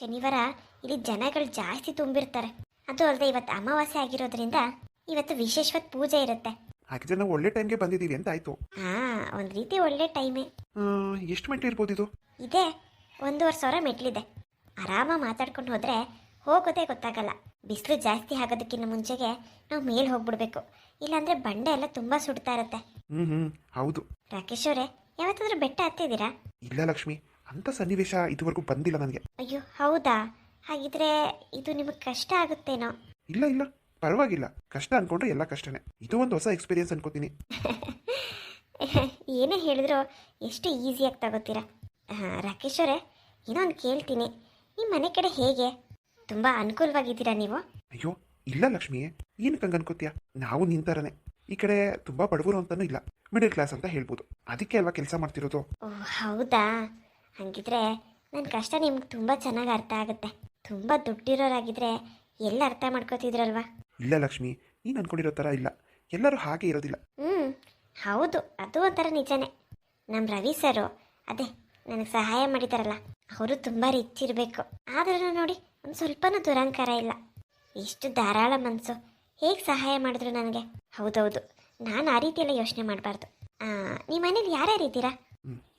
ಶನಿವಾರ ಇಲ್ಲಿ ಜನಗಳು ಜಾಸ್ತಿ ತುಂಬಿರ್ತಾರೆ. ಅದು ಅಲ್ಲದೆ ಇವತ್ತು ಅಮಾವಾಸ್ಯೆ ಆಗಿರೋದ್ರಿಂದ ಇವತ್ತು ವಿಶೇಷವಾದ ಪೂಜೆ ಇರುತ್ತೆ. ಹಾಗೆ ನಾವು ಒಳ್ಳೆ ಟೈಮ್ಗೆ ಬಂದಿದ್ದೀವಿ ಅಂತ ಆಯ್ತು. ಹಾ ಒಂದು ರೀತಿ ಒಳ್ಳೆ ಟೈಮೇ ಎಷ್ಟು ಮೆಟ್ಲು ಇರ್ಬೋದು ಇದು? ಇದೆ ಒಂದೂವರೆ ಸಾವಿರ ಮೆಟ್ಲಿದೆ. ಆರಾಮ ಮಾತಾಡ್ಕೊಂಡು ಹೋದ್ರೆ ಹೋಗೋದೇ ಗೊತ್ತಾಗಲ್ಲ. ಬಿಸಿಲು ಜಾಸ್ತಿ ಆಗೋದಕ್ಕಿಂತ ಮುಂಚೆಗೆ ನಾವು ಮೇಲೆ ಹೋಗ್ಬಿಡ್ಬೇಕು. ಇಲ್ಲಾಂದ್ರೆ ಬಂಡೆ ಎಲ್ಲ ತುಂಬಾ ಸುಡ್ತಾ ಇರುತ್ತೆ. ಹ್ಮ್ ಹ್ಮ್ ಹೌದು. ರಾಕೇಶ್ ಅವರೇ ಯಾವತ್ತಾದ್ರೂ ಬೆಟ್ಟ ಹತ್ತಿದ್ದೀರಾ? ಇಲ್ಲ ಲಕ್ಷ್ಮಿ ಅಂಥ ಸನ್ನಿವೇಶ ಇದುವರೆಗೂ ಬಂದಿಲ್ಲ ನನಗೆ. ಅಯ್ಯೋ ಹೌದಾ? ಹಾಗಿದ್ರೆ ಇದು ನಿಮಗೆ ಕಷ್ಟ ಆಗುತ್ತೇನೋ? ಇಲ್ಲ ಇಲ್ಲ. ಪರವಾಗಿಲ್ಲ. ಕಷ್ಟ ಅನ್ಕೊಂಡ್ರೆ ಎಲ್ಲ ಕಷ್ಟನೇ. ಇದು ಒಂದು ಹೊಸ ಎಕ್ಸ್ಪೀರಿಯನ್ಸ್ ಅನ್ಕೋತೀನಿ. ಏನೇ ಹೇಳಿದ್ರು ಎಷ್ಟು ಈಸಿಯಾಗಿ ತಗೋತೀರಾ? ರಾಕೇಶ್ ಅವರೇ ಏನೋ ಒಂದು ಕೇಳ್ತೀನಿ. ನಿಮ್ಮ ಮನೆ ಕಡೆ ಹೇಗೆ? ತುಂಬಾ ಅನುಕೂಲವಾಗಿದ್ದೀರಾ ನೀವು? ಅಯ್ಯೋ ಇಲ್ಲ ಲಕ್ಷ್ಮಿ. ಏನು ಹಂಗೆ ಅನ್ಕೋತೀಯ? ನಾವು ನಿಂತರನೆ ಈ ಕಡೆ ತುಂಬಾ ಬಡವರು ಅಂತಾನೂ ಇಲ್ಲ. ಮಿಡಲ್ ಕ್ಲಾಸ್ ಅಂತ ಹೇಳ್ಬೋದು. ಅದಕ್ಕೆ ಅಲ್ವಾ ಕೆಲಸ ಮಾಡ್ತಿರೋದು? ಓ ಹೌದಾ? ಹಾಗಿದ್ರೆ ನನ್ನ ಕಷ್ಟ ನಿಮ್ಗೆ ತುಂಬ ಚೆನ್ನಾಗಿ ಅರ್ಥ ಆಗುತ್ತೆ. ತುಂಬ ದುಡ್ಡಿರೋರಾಗಿದ್ರೆ ಎಲ್ಲ ಅರ್ಥ ಮಾಡ್ಕೋತಿದ್ರಲ್ವಾ? ಇಲ್ಲ ಲಕ್ಷ್ಮಿ ನೀನು ಅನ್ಕೊಂಡಿರೋ ಥರ ಇಲ್ಲ. ಎಲ್ಲರೂ ಹಾಗೆ ಇರೋದಿಲ್ಲ. ಹ್ಞೂ ಹೌದು ಅದು ಒಂಥರ ನಿಜನೇ. ನಮ್ಮ ರವಿ ಸರು ಅದೇ ನನಗೆ ಸಹಾಯ ಮಾಡಿದಾರಲ್ಲ ಅವರು ತುಂಬ ರಿಚ್ ಇರಬೇಕು. ಆದ್ರೂ ನೋಡಿ ಒಂದು ಸ್ವಲ್ಪನೂ ದುರಂಕಾರ ಇಲ್ಲ. ಎಷ್ಟು ಧಾರಾಳ ಮನಸ್ಸು ಹೇಗೆ ಸಹಾಯ ಮಾಡಿದ್ರು ನನಗೆ? ಹೌದೌದು ನಾನು ಆ ರೀತಿಯೆಲ್ಲ ಯೋಚನೆ ಮಾಡಬಾರ್ದು. ನಿಮ್ಮ ಮನೇಲಿ ಯಾರ್ಯಾರು ಇದ್ದೀರಾ ಹ್ಮ್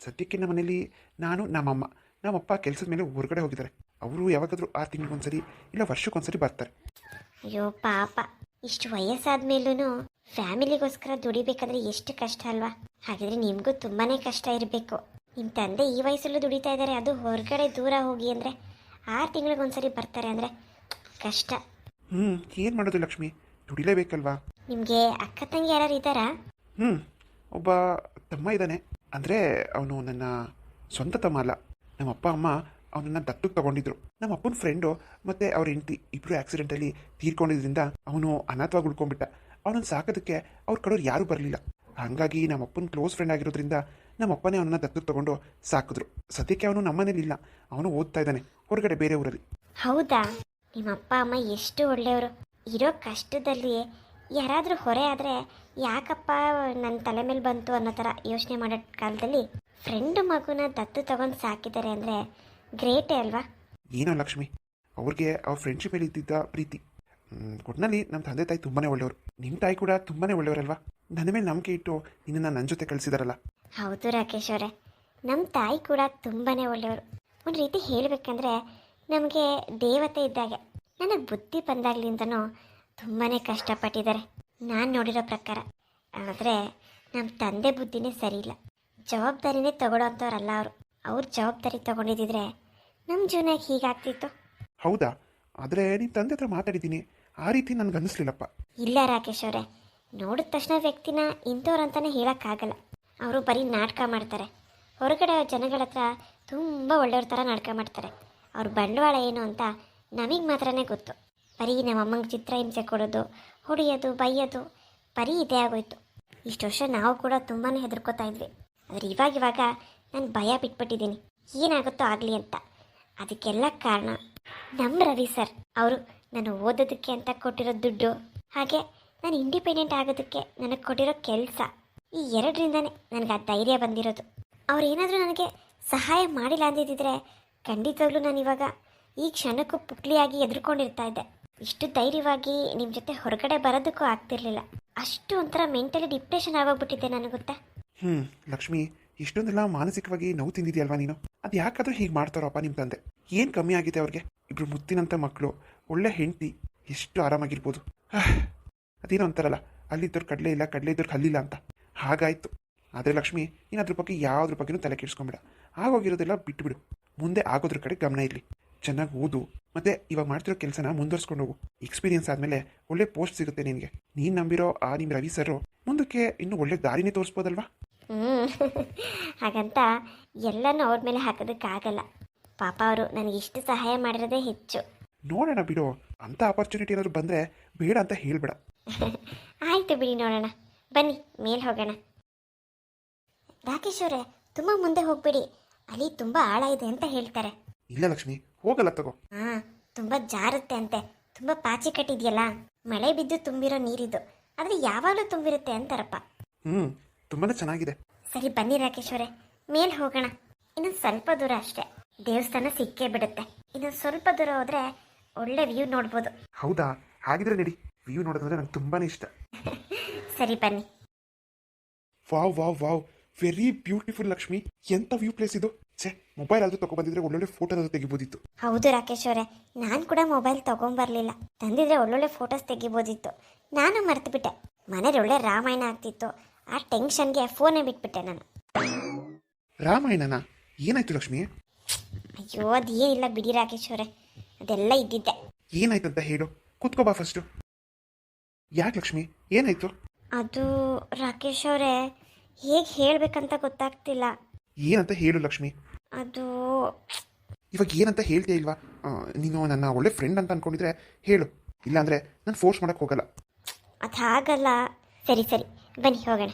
ಸದ್ಯಕ್ಕೆ ನಮ್ಮ ಮನೇಲಿ ನಾನು ನಮ್ಮಮ್ಮ ನಮ್ಮಪ್ಪ ಕೆಲಸದ ಮೇಲೆ ಹೊರಗಡೆ ಹೋಗಿದ್ದಾರೆ. ಅವರು ಯಾವಾಗಾದರೂ ಆರು ತಿಂಗಳಿಗೊಂದ್ಸರಿ ಇಲ್ಲ ವರ್ಷಕ್ಕೊಂದ್ಸರಿ ಬರ್ತಾರೆ. ಅಯ್ಯೋ ಪಾಪ. ಇಷ್ಟು ವಯಸ್ಸಾದ ಮೇಲೂ ಫ್ಯಾಮಿಲಿಗೋಸ್ಕರ ದುಡಿಬೇಕಾದ್ರೆ ಎಷ್ಟು ಕಷ್ಟ ಅಲ್ವಾ? ಹಾಗಿದ್ರೆ ನಿಮಗೂ ತುಂಬಾನೇ ಕಷ್ಟ ಇರಬೇಕು. ನಿಮ್ಮ ತಂದೆ ಈ ವಯಸ್ಸಲ್ಲೂ ದುಡಿತಾ ಇದ್ದಾರೆ ಅದು ಹೊರಗಡೆ ದೂರ ಹೋಗಿ ಅಂದರೆ ಆರು ತಿಂಗಳಿಗೊಂದ್ಸರಿ ಬರ್ತಾರೆ ಅಂದರೆ ಕಷ್ಟ. ಹ್ಞೂ ಏನು ಮಾಡೋದು ಲಕ್ಷ್ಮಿ? ದುಡಿಲೇಬೇಕಲ್ವಾ? ನಿಮಗೆ ಅಕ್ಕ ತಂಗಿ ಯಾರು ಇದ್ದಾರಾ? ಹ್ಞೂ ಒಬ್ಬ ತಮ್ಮ ಇದ್ದಾನೆ. ಅಂದರೆ ಅವನು ನನ್ನ ಸ್ವಂತ ತಮ್ಮ ಅಲ್ಲ ನಮ್ಮ ಅಪ್ಪ, ಅಮ್ಮ ಅವನನ್ನ ದತ್ತು ತಗೊಂಡಿದ್ರು. ನಮ್ಮ ಅಪ್ಪನ ಫ್ರೆಂಡು ಮತ್ತು ಅವ್ರ ಹೆಂಡತಿ ಇಬ್ಬರು ಆಕ್ಸಿಡೆಂಟಲ್ಲಿ ತೀರ್ಕೊಂಡಿದ್ರಿಂದ ಅವನು ಅನಾಥವಾಗಿ ಉಳ್ಕೊಂಡ್ಬಿಟ್ಟ. ಅವನನ್ನು ಸಾಕೋದಕ್ಕೆ ಅವ್ರ ಕಡೆಯವ್ರು ಯಾರೂ ಬರಲಿಲ್ಲ. ಹಾಗಾಗಿ ನಮ್ಮ ಅಪ್ಪನ ಕ್ಲೋಸ್ ಫ್ರೆಂಡ್ ಆಗಿರೋದ್ರಿಂದ ನಮ್ಮ ಅಪ್ಪನೇ ಅವನನ್ನ ದತ್ತು ತಗೊಂಡು ಸಾಕಿದ್ರು. ಸದ್ಯಕ್ಕೆ ಅವನು ನಮ್ಮನೇಲಿ ಇಲ್ಲ. ಅವನು ಓದ್ತಾ ಇದ್ದಾನೆ, ಹೊರಗಡೆ ಬೇರೆ ಊರಲ್ಲಿ. ಹೌದಾ? ನಿಮ್ಮ ಅಪ್ಪ, ಅಮ್ಮ ಎಷ್ಟು ಒಳ್ಳೆಯವರು. ಇರೋ ಕಷ್ಟದಲ್ಲಿ ಯಾರಾದರೂ ಹೊರೆ ಆದರೆ ಯಾಕಪ್ಪ ನನ್ನ ತಲೆ ಮೇಲೆ ಬಂತು ಅನ್ನೋ ಥರ ಯೋಚನೆ ಮಾಡೋ ಕಾಲದಲ್ಲಿ ಫ್ರೆಂಡ್ ಮಗುನ ದತ್ತು ತಗೊಂಡು ಸಾಕಿದ್ದಾರೆ ಅಂದರೆ ಗ್ರೇಟೇ ಅಲ್ವಾ? ಏನೋ ಲಕ್ಷ್ಮಿ ಅವ್ರಿಗೆ ಅವ್ರ ಫ್ರೆಂಡ್ಶಿಪ್ ಮೇಲೆ ಇದ್ದಿದ್ದ ಪ್ರೀತಿ. ಒಟ್ಟಿನಲ್ಲಿ ನಮ್ಮ ತಂದೆ ತಾಯಿ ತುಂಬಾನೇ ಒಳ್ಳೆಯವರು. ನಿಮ್ಮ ತಾಯಿ ಕೂಡ ತುಂಬಾನೇ ಒಳ್ಳೆಯವರಲ್ವಾ? ನನ್ನ ಮೇಲೆ ನಂಬಿಕೆ ಇಟ್ಟು ನಿನ್ನನ್ನು ನನ್ನ ಜೊತೆ ಕಳಿಸಿದಾರಲ್ಲ. ಹೌದು ರಾಕೇಶ್ ಅವರೇ ನಮ್ಮ ತಾಯಿ ಕೂಡ ತುಂಬಾ ಒಳ್ಳೆಯವರು. ಒಂದು ರೀತಿ ಹೇಳಬೇಕಂದ್ರೆ ನಮಗೆ ದೇವತೆ ಇದ್ದಾಗೆ. ನನಗೆ ಬುದ್ಧಿ ಬಂದಾಗ್ಲಿಂದನೂ ತುಂಬಾ ಕಷ್ಟಪಟ್ಟಿದ್ದಾರೆ. ನಾನು ನೋಡಿರೋ ಪ್ರಕಾರ. ಆದರೆ ನಮ್ಮ ತಂದೆ ಬುದ್ಧಿನೇ ಸರಿಯಿಲ್ಲ. ಜವಾಬ್ದಾರಿನೇ ತಗೊಳ್ಳೋಂಥವ್ರಲ್ಲ ಅವರು. ಅವ್ರ ಜವಾಬ್ದಾರಿ ತಗೊಂಡಿದ್ದಿದ್ರೆ ನಮ್ಮ ಜೀವನ ಹೀಗಾಗ್ತಿತ್ತು. ಹೌದಾ? ಆದರೆ ನಿಮ್ಮ ತಂದೆ ಹತ್ರ ಮಾತಾಡಿದ್ದೀನಿ. ಆ ರೀತಿ ನನಗೆ ಅನ್ನಿಸ್ಲಿಲ್ಲಪ್ಪ ಇಲ್ಲ ರಾಕೇಶ್ ಅವರೇ. ನೋಡಿದ ತಕ್ಷಣ ವ್ಯಕ್ತಿನ ಇಂಥವ್ರಂತಾನೆ ಹೇಳೋಕ್ಕಾಗಲ್ಲ. ಅವರು ಬರೀ ನಾಟಕ ಮಾಡ್ತಾರೆ. ಹೊರಗಡೆ ಜನಗಳ ಹತ್ರ ತುಂಬ ಒಳ್ಳೆಯವ್ರ ಥರ ನಾಟಕ ಮಾಡ್ತಾರೆ. ಅವ್ರ ಬಂಡವಾಳ ಏನು ಅಂತ ನಮಗೆ ಮಾತ್ರನೇ ಗೊತ್ತು. ಬರೀ ನಮ್ಮಮ್ಮಂಗೆ ಚಿತ್ರ ಹಿಂಸೆ ಕೊಡೋದು, ಹೊಡೆಯೋದು, ಬೈಯೋದು, ಬರೀ ಇದೇ ಆಗೋಯ್ತು. ಇಷ್ಟು ವರ್ಷ ನಾವು ಕೂಡ ತುಂಬಾ ಹೆದರ್ಕೋತಾ ಇದ್ವಿ. ಆದರೆ ಇವಾಗ ಇವಾಗ ನಾನು ಭಯ ಬಿಟ್ಬಿಟ್ಟಿದ್ದೀನಿ. ಏನಾಗುತ್ತೋ ಆಗಲಿ ಅಂತ. ಅದಕ್ಕೆಲ್ಲ ಕಾರಣ ನಮ್ಮ ರವಿ ಸರ್. ಅವರು ನಾನು ಓದೋದಕ್ಕೆ ಅಂತ ಕೊಟ್ಟಿರೋ ದುಡ್ಡು, ಹಾಗೆ ನಾನು ಇಂಡಿಪೆಂಡೆಂಟ್ ಆಗೋದಕ್ಕೆ ನನಗೆ ಕೊಟ್ಟಿರೋ ಕೆಲಸ, ಈ ಎರಡರಿಂದನೇ ನನಗೆ ಆ ಧೈರ್ಯ ಬಂದಿರೋದು. ಅವ್ರು ಏನಾದರೂ ನನಗೆ ಸಹಾಯ ಮಾಡಿಲ್ಲ ಅಂದಿದ್ದಿದ್ರೆ ಖಂಡಿತವಾಗ್ಲೂ ಇವಾಗ ಈ ಕ್ಷಣಕ್ಕೂ ಪುಕ್ಲಿಯಾಗಿ ಎದುರ್ಕೊಂಡಿರ್ತಾ ಇದ್ದೆ. ಇಷ್ಟು ಧೈರ್ಯವಾಗಿ ನಿಮ್ಮ ಜೊತೆ ಹೊರಗಡೆ ಬರೋದಕ್ಕೂ ಆಗ್ತಿರ್ಲಿಲ್ಲ. ಅಷ್ಟು ಒಂಥರ ಮೆಂಟಲಿ ಡಿಪ್ರೆಷನ್ ಆಗೋಗ್ಬಿಟ್ಟಿದ್ದೆ ನನಗೆ ಗೊತ್ತಾ? ಹ್ಞೂ ಲಕ್ಷ್ಮಿ, ಇಷ್ಟೊಂದೆಲ್ಲ ಮಾನಸಿಕವಾಗಿ ನೋವು ತಿಂದಿದೆಯಲ್ವಾ ನೀನು? ಅದು ಯಾಕಾದರೂ ಹೀಗೆ ಮಾಡ್ತಾರಪ್ಪ ನಿಮ್ಮ ತಂದೆ? ಏನು ಕಮ್ಮಿ ಆಗಿದೆ ಅವ್ರಿಗೆ? ಇಬ್ರು ಮುತ್ತಿನಂಥ ಮಕ್ಕಳು ಒಳ್ಳೆ ಹೆಂಡತಿ, ಎಷ್ಟು ಆರಾಮಾಗಿರ್ಬೋದು. ಅದೇನೋ ಅಂತಾರಲ್ಲ, ಅಲ್ಲಿದ್ದವ್ರು ಕಡಲೆ ಇಲ್ಲ ಕಡಲೆ ಇದ್ದವ್ರು ಕಲ್ಲಿಲ್ಲ ಅಂತ. ಹಾಗಾಯಿತು. ಆದರೆ ಲಕ್ಷ್ಮಿ, ನೀನು ಅದ್ರ ಬಗ್ಗೆ ಯಾವುದ್ರ ಬಗ್ಗೆನೂ ತಲೆ ಕೆಡಿಸ್ಕೊಂಬೇಡ. ಆಗೋಗಿರೋದೆಲ್ಲ ಬಿಟ್ಟುಬಿಡು ಮುಂದೆ ಆಗೋದ್ರ ಕಡೆ ಗಮನ ಇರಲಿ. ಚೆನ್ನಾಗಿ ಓದು. ಮತ್ತೆ ಇವಾಗ ಮಾಡ್ತಿರೋ ಕೆಲಸನ ಮುಂದುವರ್ಸ್ಕೊಂಡು ಹೋಗು. ಎಕ್ಸ್ಪೀರಿಯನ್ಸ್ ಆದಮೇಲೆ ಒಳ್ಳೆ ಪೋಸ್ಟ್ ಸಿಗುತ್ತೆ ನಿನಗೆ. ನೀನು ನಂಬಿರೋ ಆ ನಿಮ್ಮ ರವಿ ಸರ್ ಮುಂದಕ್ಕೆ ಇನ್ನೂ ಒಳ್ಳೆ ದಾರಿನೇ ತೋರಿಸ್ಬೋದಲ್ವಾ? ಹ್ಞೂ ಹಾಗಂತ ಎಲ್ಲನೂ ಅವ್ರ ಮೇಲೆ ಹಾಕೋದಕ್ಕಾಗಲ್ಲ. ಪಾಪ ಅವರು ನನಗೆ ಇಷ್ಟು ಸಹಾಯ ಮಾಡಿರೋದೇ ಹೆಚ್ಚು. ನೋಡೋಣ ಬಿಡು. ಅಂಥ ಆಪರ್ಚುನಿಟಿ ಏನಾದ್ರು ಬಂದರೆ ಬೇಡ ಅಂತ ಹೇಳ್ಬೇಡ. ಆಯಿತು ಬಿಡಿ ನೋಡೋಣ. ಬನ್ನಿ ಮೇಲ್ ಹೋಗೋಣ. ರಾಕೇಶ್ ಅವರೇ ತುಂಬ ಮುಂದೆ ಹೋಗ್ಬಿಡಿ. ಅಲ್ಲಿ ತುಂಬ ಆಳ ಇದೆ ಅಂತ ಹೇಳ್ತಾರೆ. ಇಲ್ಲ ಲಕ್ಷ್ಮಿ ಹೋಗಲ್ಲ ತಗೋ. ಹಾ ತುಂಬಾ ಜಾರುತ್ತೆ ಅಂತೆ. ತುಂಬಾ ಪಾಚಿ ಕಟ್ಟಿದೆಯಲ್ಲ? ಮಳೆ ಬಿದ್ದು ತುಂಬಿರೋ ನೀರಿದು. ಆದ್ರೆ ಯಾವಾಗಲೂ ತುಂಬಿರುತ್ತೆ ಅಂತಾರಪ್ಪ. ಹ್ಮ್ ತುಂಬಾ ಚೆನ್ನಾಗಿದೆ. ಸರಿ ಬನ್ನಿ ರಾಕೇಶ್ವರೇ. ಮೇಲ್ ಹೋಗೋಣ. ಇನ್ನು ಸ್ವಲ್ಪ ದೂರ ಅಷ್ಟೇ. ದೇವಸ್ಥಾನ ಸಿಕ್ಕೇ ಬಿಡುತ್ತೆ. ಇನ್ನೊಂದು ಸ್ವಲ್ಪ ದೂರ ಹೋದ್ರೆ ಒಳ್ಳೆ ವ್ಯೂ ನೋಡ್ಬೋದು. ಹೌದಾ? ಹಾಗಿದ್ರೆ ನಡಿ. ವ್ಯೂ ನೋಡೋದಂದ್ರೆ ನಂಗೆ ತುಂಬಾನೇ ಇಷ್ಟ. ಸರಿ ಬನ್ನಿ. Wow wow wow. Very beautiful Lakshmi. ಎಂತ ವ್ಯೂ ಪ್ಲೇಸ್ ಇದು? ಮೊಬೈಲ್ ಆದ್ರೂ ತಗೊಬಂದಿದ್ರೆ ಒಳ್ಳೊಳ್ಳೆ ಫೋಟೋ ತೆಗಿಬೋದಿತ್ತು. ಹೌದು ರಾಕೇಶ್ ಅವರೇ ನಾನು ಕೂಡ ಮೊಬೈಲ್ ತೊಗೊಂಬರ್ಲಿಲ್ಲ. ತಂದಿದ್ರೆ ಒಳ್ಳೊಳ್ಳೆ ಫೋಟೋಸ್ ತೆಗಿಬೋದಿತ್ತು. ನಾನು ಮರ್ತುಬಿಟ್ಟೆ. ಮನೇಲಿ ಒಳ್ಳೆ ರಾಮಾಯಣ ಆಗ್ತಿತ್ತು. ಆ ಟೆನ್ಷನ್ಗೆ ಫೋನೇ ಬಿಟ್ಬಿಟ್ಟೆ ನಾನು. ರಾಮಾಯಣನ? ಏನಾಯ್ತು ಲಕ್ಷ್ಮಿ? ಅಯ್ಯೋ ಅದೇನಿಲ್ಲ ಬಿಡಿ ರಾಕೇಶ್ ಅವರೇ ಅದೆಲ್ಲ ಇದ್ದಿದ್ದೆ. ಏನಾಯ್ತು ಅಂತ ಹೇಳು. ಕೂತ್ಕೋ ಬಾ ಫಸ್ಟು ಯಾಕೆ ಲಕ್ಷ್ಮಿ? ಏನಾಯ್ತು? ಅದು ರಾಕೇಶ್ ಅವರೇ ಹೇಗೆ ಹೇಳಬೇಕಂತ ಗೊತ್ತಾಗ್ತಿಲ್ಲ. ಏನಂತ ಹೇಳು ಲಕ್ಷ್ಮಿ. ಅದು ಇವಾಗ ಏನಂತ ಹೇಳ್ತೀಯ ಇಲ್ವಾ? ಆ, ನೀನು ನನ್ನ ಒಳ್ಳೆ ಫ್ರೆಂಡ್ ಅಂತ ಅನ್ಕೊಂಡಿದ್ರೆ ಹೇಳು. ಇಲ್ಲಾಂದ್ರೆ ನಾನು ಫೋರ್ಸ್ ಮಾಡಕ್ ಹೋಗಲ್ಲ. ಅದು ಹಾಗಲ್ಲ. ಸರಿ ಸರಿ. ಬನ್ನಿ ಹೋಗೋಣ.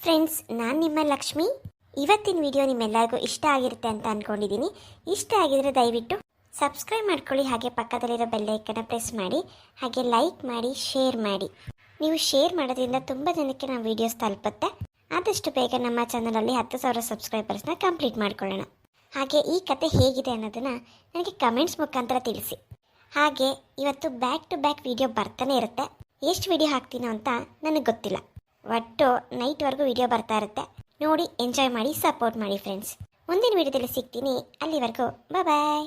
ಫ್ರೆಂಡ್ಸ್ ನಾನು ನಿಮ್ಮ ಲಕ್ಷ್ಮಿ. ಇವತ್ತಿನ ವಿಡಿಯೋ ನಿಮ್ಮೆಲ್ಲರಿಗೂ ಇಷ್ಟ ಆಗಿರುತ್ತೆ ಅಂತ ಅಂದ್ಕೊಂಡಿದ್ದೀನಿ ಇಷ್ಟ ಆಗಿದ್ರೆ ದಯವಿಟ್ಟು ಸಬ್ಸ್ಕ್ರೈಬ್ ಮಾಡ್ಕೊಳ್ಳಿ. ಹಾಗೆ ಪಕ್ಕದಲ್ಲಿರೋ ಬೆಲ್ಲೈಕನ್ನ ಪ್ರೆಸ್ ಮಾಡಿ. ಹಾಗೆ ಲೈಕ್ ಮಾಡಿ ಶೇರ್ ಮಾಡಿ. ನೀವು ಶೇರ್ ಮಾಡೋದ್ರಿಂದ ತುಂಬ ಜನಕ್ಕೆ ನಮ್ಮ ವೀಡಿಯೋಸ್ ತಲುಪುತ್ತೆ. ಆದಷ್ಟು ಬೇಗ ನಮ್ಮ ಚಾನಲಲ್ಲಿ ಹತ್ತು ಸಾವಿರ ಸಬ್ಸ್ಕ್ರೈಬರ್ಸ್ನ ಕಂಪ್ಲೀಟ್ ಮಾಡ್ಕೊಳ್ಳೋಣ. ಹಾಗೆ ಈ ಕತೆ ಹೇಗಿದೆ ಅನ್ನೋದನ್ನು ನನಗೆ ಕಮೆಂಟ್ಸ್ ಮುಖಾಂತರ ತಿಳಿಸಿ. ಹಾಗೆ ಇವತ್ತು ಬ್ಯಾಕ್ ಟು ಬ್ಯಾಕ್ ವಿಡಿಯೋ ಬರ್ತಾನೆ ಇರುತ್ತೆ. ಎಷ್ಟು ವಿಡಿಯೋ ಹಾಕ್ತೀನೋ ಅಂತ ನನಗೆ ಗೊತ್ತಿಲ್ಲ. ಒಟ್ಟು ನೈಟ್ವರೆಗೂ ವಿಡಿಯೋ ಬರ್ತಾ ಇರುತ್ತೆ. ನೋಡಿ ಎಂಜಾಯ್ ಮಾಡಿ ಸಪೋರ್ಟ್ ಮಾಡಿ ಫ್ರೆಂಡ್ಸ್ ಮುಂದಿನ ವಿಡಿಯೋದಲ್ಲಿ ಸಿಗ್ತೀನಿ. ಅಲ್ಲಿವರೆಗೂ ಬಾಯ್